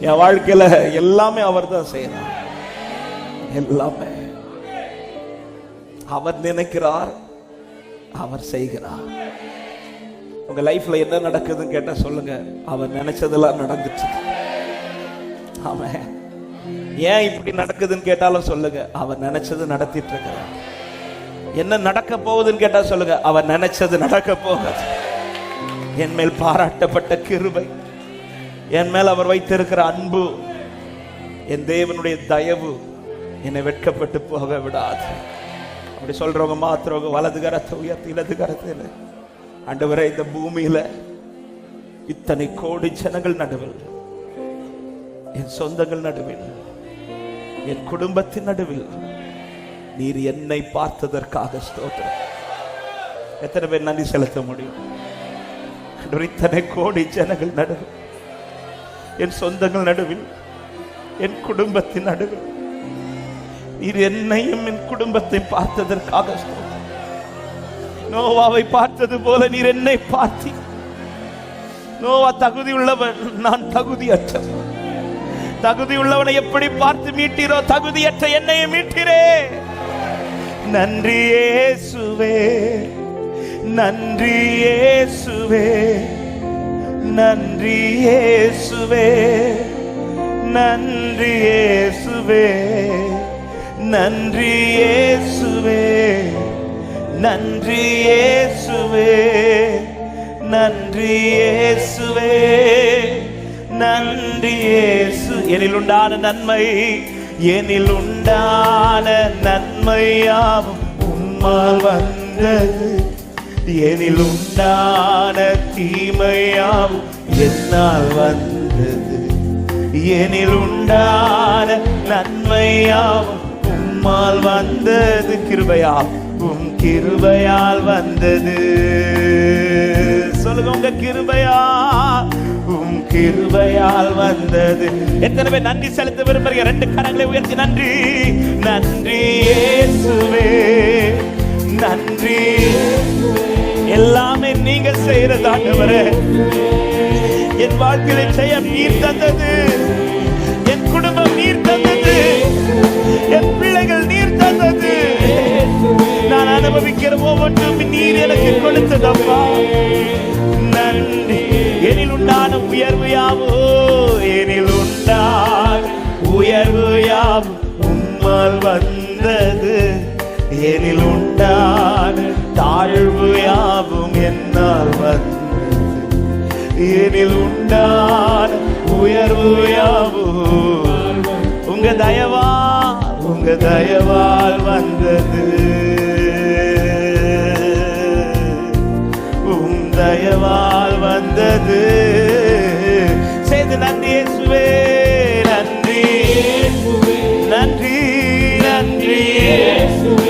என் வாழ்க்கையில எல்லாமே அவர் தான் செய்யறார். எல்லாமே. அவர் நினைக்கிறார் அவர் செய்கிறார். உங்க லைஃப்ல என்ன நடக்குதுன்னு கேட்டா சொல்லுங்க. அவர் நினைச்சதெல்லாம் நடந்துச்சு. அவன் ஏன் இப்படி நடக்குதுன்னு கேட்டாலும் சொல்லுங்க. அவர் நினைச்சது நடத்திட்டு இருக்கிறார் என்ன நடக்க போகுதுன்னு கேட்டா சொல்லுங்க. அவர் நினைச்சது நடக்க போகுது. என் மேல் பாராட்டப்பட்ட கிருபை. என் மேல் அவர் வைத்திருக்கிற அன்பு என் தேவனுடைய தயவு என்னை வெட்கப்பட்டு போக விடாது. அப்படி சொல்றவங்க மாத்திரவங்க வலது கரத்தை உயர்த்தி இடது கரத்தில். அண்டவரை இந்த பூமியில இத்தனை கோடி ஜனங்கள் நடுவில் என் சொந்தங்கள் நடுவில் என் குடும்பத்தின் நடுவில் நீர் என்னை பார்த்ததற்காக ஸ்தோத்திரம். எத்தனை பேர் நன்றி செலுத்த முடியும்? இத்தனை கோடி ஜனங்கள் நடுவில். என் சொந்தங்கள் நடுவில் என் குடும்பத்தின் நடுவில். நீர் என்னையும் என் குடும்பத்தை பார்த்ததற்காக நோவாவை பார்த்தது போல நீர் என்னை பார்த்தி. நோவா தகுதி உள்ளவன் நான் தகுதியற்றவன். தகுதி உள்ளவனை எப்படி பார்த்து மீட்டீரோ தகுதியற்ற என்னையும் மீட்டீரே. நன்றியே சுவே நன்றியே சுவே நன்றி இயேசுவே நன்றி இயேசுவே நன்றி இயேசுவே நன்றி இயேசுவே நன்றி இயேசுவே நன்றி இயேசு. எனில் உண்டான நன்மை எனில் உண்டான நன்மையாவும் உம்மால் வந்தது. எனில் உண்டான என்னால் வந்தது. எனில் உண்டான நன்மையாவும் உம்மால் வந்தது. கிருபையால் உம் கிருபையால் வந்தது. சொல்லுங்க உங்க கிருபையா உம் கிருபையால் வந்தது. எத்தனை பேர் நன்றி செலுத்த விரும்புறீங்க? ரெண்டு கரங்களை உயர்த்தி நன்றி. நன்றி இயேசுவே. நன்றி எல்லாமே நீங்க செய்யறதாண்டவரே என் வாழ்க்கையில செய்ய நீர் தந்தது. என் குடும்பம் நீர் தந்தது. என் பிள்ளைகள் நீர் தந்தது. நான் அனுபவிக்கிற ஒவ்வொன்றும் நீர் எனக்கு கொடுத்ததப்பா. நன்றி. எனில் உண்டான உயர்வு யாவோ? எனில் உண்டான உயர்வு யாவும் உம்மால் வந்தது. எனில் உண்டான தாழ்வு யாவும் என்னால் எனில் உண்டான உயர்வு யாவோ? உங்க தயவா உங்க தயவால் வந்தது. உம் தயவால் வந்தது. செய்து நன்றி இயேசுவே நன்றி. நன்றி. நன்றி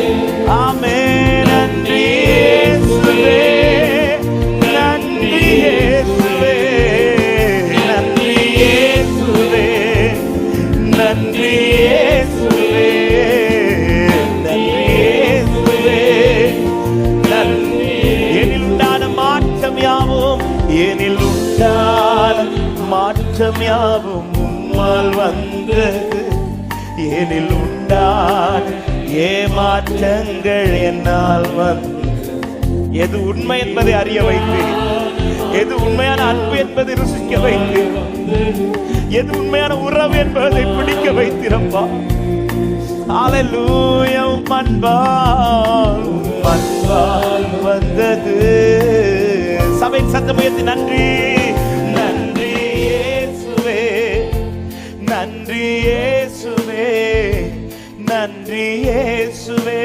உம்மால் வந்தது. எனில் உண்டான ஏமாற்றங்கள் என்னால் வந்தது. எது உண்மை என்பதை அறிய வைத்து எது உண்மையான அன்பு என்பதை ருசிக்க வைத்து எது உண்மையான உறவு என்பதை பிடிக்க வைத்திருப்பா. அலலூயம் பண்பால் பண்பால் வந்தது. சபை சத்தம் உயர்த்தி நன்றி. நன்றி இயேசுவே நன்றி இயேசுவே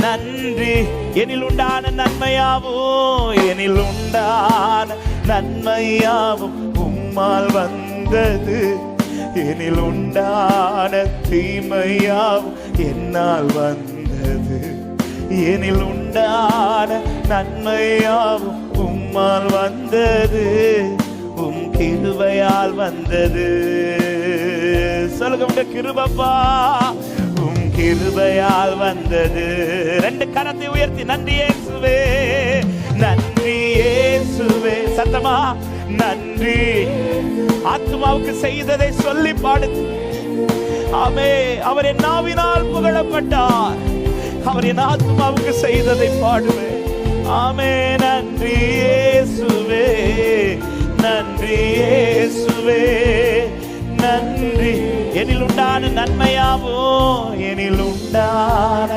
நன்றி. எனில் உண்டான நன்மையாவும் எனில் உண்டான நன்மையாவும் உம்மால் வந்தது. எனில் உண்டான தீமையாவும் என்னால் வந்தது. எனில் உண்டான நன்மையாவும் உம்மால் வந்தது. உம் கிருவையால் வந்தது. சொல்லுங்க உங்க கிருபப்பா. உம் கிருபையால் வந்தது. ரெண்டு கரத்தை உயர்த்தி நன்றி ஏசுவே நன்றி ஏசுவே சத்தமா? நன்றி ஆத்மாவுக்கு செய்ததை சொல்லி பாடு. ஆமே அவர் என் நாவினால் புகழப்பட்டார். அவர் என் ஆத்மாவுக்கு செய்ததை பாடுவேன் ஆமே நன்றி ஏசுவே நன்றி சுவே நன்றி. எனில் உண்டான நன்மையாவோ? எனில் உண்டான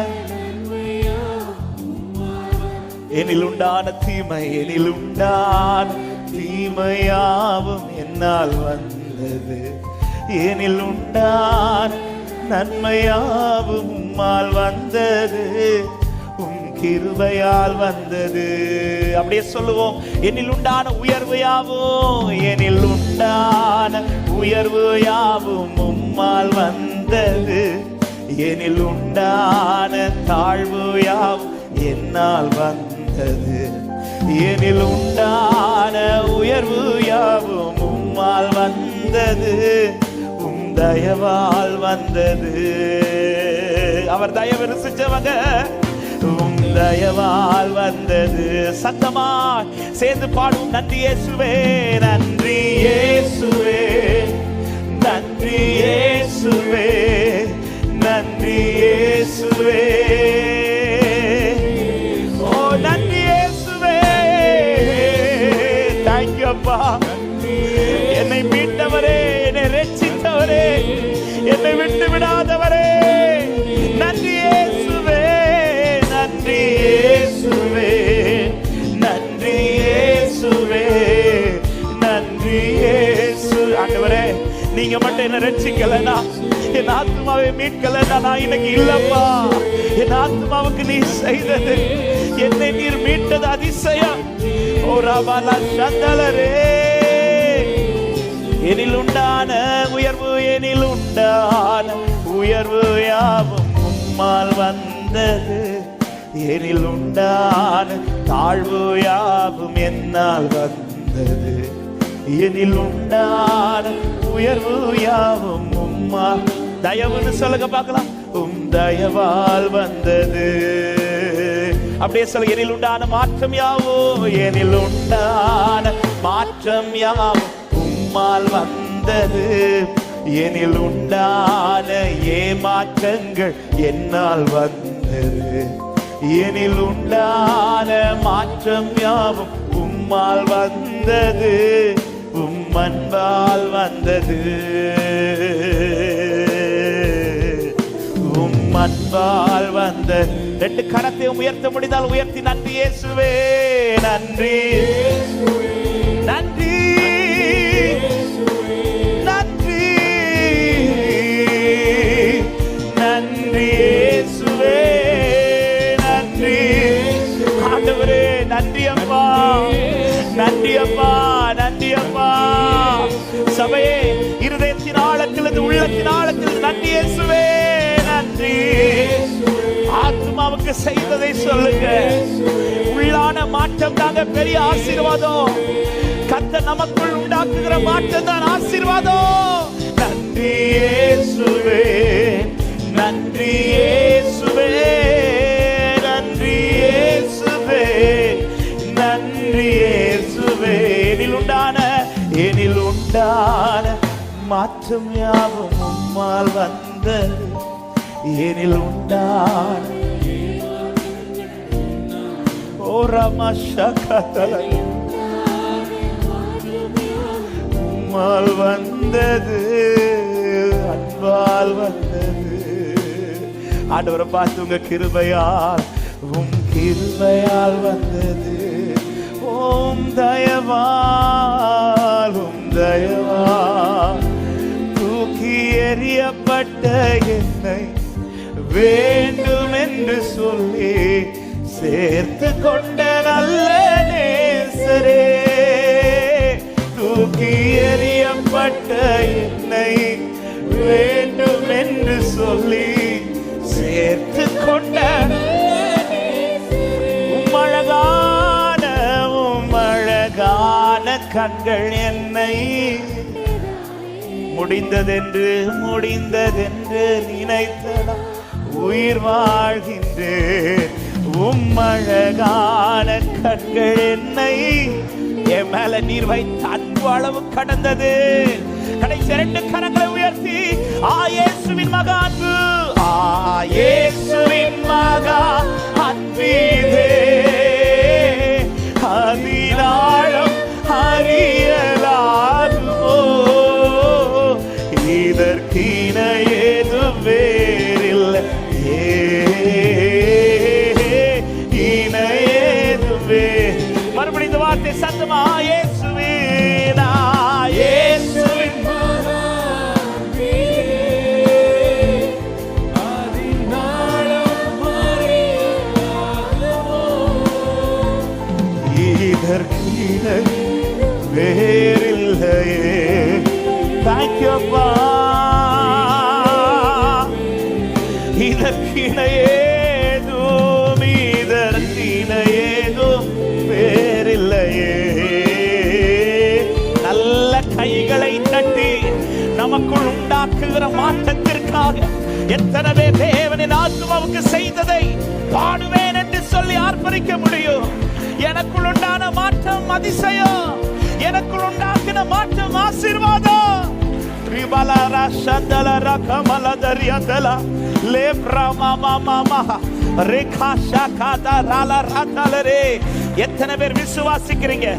எனில் உண்டான தீமை எனில் உண்டான தீமையாவும் என்னால் வந்தது. எனில் உண்டான நன்மையாவும் உம்மால் வந்தது. கிருபையால் வந்தது. அப்படியே சொல்லுவோம் என்னில் உண்டான உயர்வு யாவும் எனில் உண்டான உயர்வு யாவும் உம்மால் வந்தது. எனில் உண்டான தாழ்வு யாவும் என்னால் வந்தது. எனில் உண்டான உயர்வு யாவும் உம்மால் வந்தது. உம் தயவால் வந்தது. அவர் தயவு ருசிச்சவங்க உம் தயவால் வந்தது. சத்தமா சேர்ந்து பாடும் நன்றி இயேசுவே நன்றி இயேசுவே நன்றி இயேசுவே நன்றி இயேசுவே. ஓ நன்றி இயேசுவே. தேங்க்யூ அப்பா. என்னை மீட்டவரே என்னை ரட்சித்தவரே என்னை விட்டு விடாதவரே இயேசுவே. நன்றி இயேசுவே. நன்றி இயேசு. ஆண்டவரே நீங்க மட்டும் என்ன ரட்சிக்கலனா என் ஆத்மாவை மீட்கலனா நான் இன்னைக்கு இல்லப்பா. என் ஆத்மாவுக்கு நீ செய்தது. என்னை நீர் மீட்டது அதிசயம். ஓ ராபாலா சந்தலரே. எனில் உண்டான உயர்வு எனில் உண்டான உயர்வு யாவும் உம்மால் வந்தது. எனில் உண்டான தாழ்வு யாவும் என்னால் வந்தது. எனில் உண்டான உயர்வு யாவும் உம்மா தயவுன்னு சொல்லுங்க பார்க்கலாம். உம் தயவால் வந்தது. அப்படியே சொல்ல எனில் உண்டான மாற்றம் யாவோ? எனில் உண்டான மாற்றம் யாவும் உம்மால் வந்தது. எனில் உண்டான ஏமாற்றங்கள் என்னால் வந்தது. எனில் உண்டான மாற்றம் யாவும் உம்மால் வந்தது. உம்மன்பால் வந்தது. உம்மன்பால் வந்த ரெண்டு கரத்தை உயர்த்த முடிந்தால் உயர்த்தி நன்றி இயேசுவே நன்றி. ஆத்மாவுக்கு செய்ததை சொல்லுங்க. உள்ளான மாற்றம் தாங்க பெரிய ஆசீர்வாதம். கத்த நமக்குள் உண்டாக்குகிற மாற்றம் தான் ஆசீர்வாதம். நன்றி இயேசுவே நன்றி இயேசுவே நன்றி இயேசுவே நன்றி இயேசுவே. எனில் உண்டான எனில் உண்டான மாற்றம் யாவும் உம்மால் வந்தது. எனில் உண்டான உம்மால் வந்தது அன்பால் வந்தது. ஆண்டவரை பார்த்து உங்க கிருபையால் உம் கிருபையால் வந்தது. ஓம் தயவால் உம் தயவால் தூக்கி எறியப்பட்ட என்னை வேண்டும் என்று சொல்லி சேர்த்து கொண்ட நல்ல நேசரே தூக்கி எறியப்பட்ட என்னை வேண்டும் என்று சொல்லி சேர்த்து கொண்ட உம்மழகான உம்மழகான கண்கள் என்னை முடிந்ததென்று முடிந்ததென்று நினைத்ததா உயிர் வாழ்கின்றேன். அழகான கண்கள் என்னை என் மேல நீர் வைத்த அன்பு அளவு கடந்தது. கடைசி ரெண்டு கரங்களை உயர்த்தி ஆயேசுவின் மகா அன்பு. ஆ மகா அன்பீதே. அதினாழம் அறியலாகுமோ இதற்கீழே வேறில்லையே. தேங்க்யூப்பா இதற்கின நமக்குள் உண்டாக்குகிற மாற்றத்திற்காக எத்தனை பேர் தேவனின் ஆத்மாவுக்கு செய்ததை பாடுவேன் என்று சொல்லி ஆர்ப்பரிக்க முடியும். எனக்குள் உண்டான மாற்றம் அதிசயம். எனக்குள் உண்டாக்கின மாற்றம் ஆசீர்வாதம். ரிபலரா சந்தலரா கமலதரியதலா லேப்ரமா மாமா ரேகா ஷாகாதா ராலா ராதாலரே எத்தனை பேர் விசுவாசிக்கிறீங்க?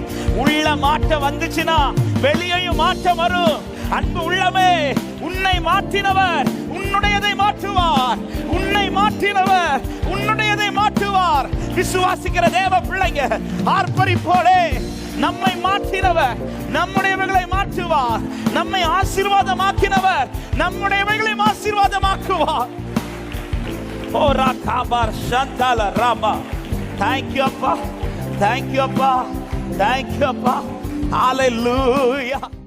உள்ள மாற்றம் வந்துச்சுன்னா வெளியையும் மாற்றம் வரும். அன்பு உள்ளமே உன்னை மாற்றினவர் உன்னுடையதை மாற்றுவார். உன்னை மாற்றினவர் உன்னுடையதை மாற்றுவார். விசுவாசிக்கிற தேவ பிள்ளைங்க ஆர்ப்பரிப்போலே. நம்மை மாற்றினவர் நம்முடையவைகளை மாற்றுவார். நம்மை ஆசீர்வாதமாக்கினவர் நம்முடையவைகளையும் ஆசீர்வாதமாக்குவார். ஓ ராகாபார் சந்தால ராமா தேங்க்யூ அப்பா. தேங்க்யூ அப்பா. தேங்க்யூ அப்பா. ஹalleluya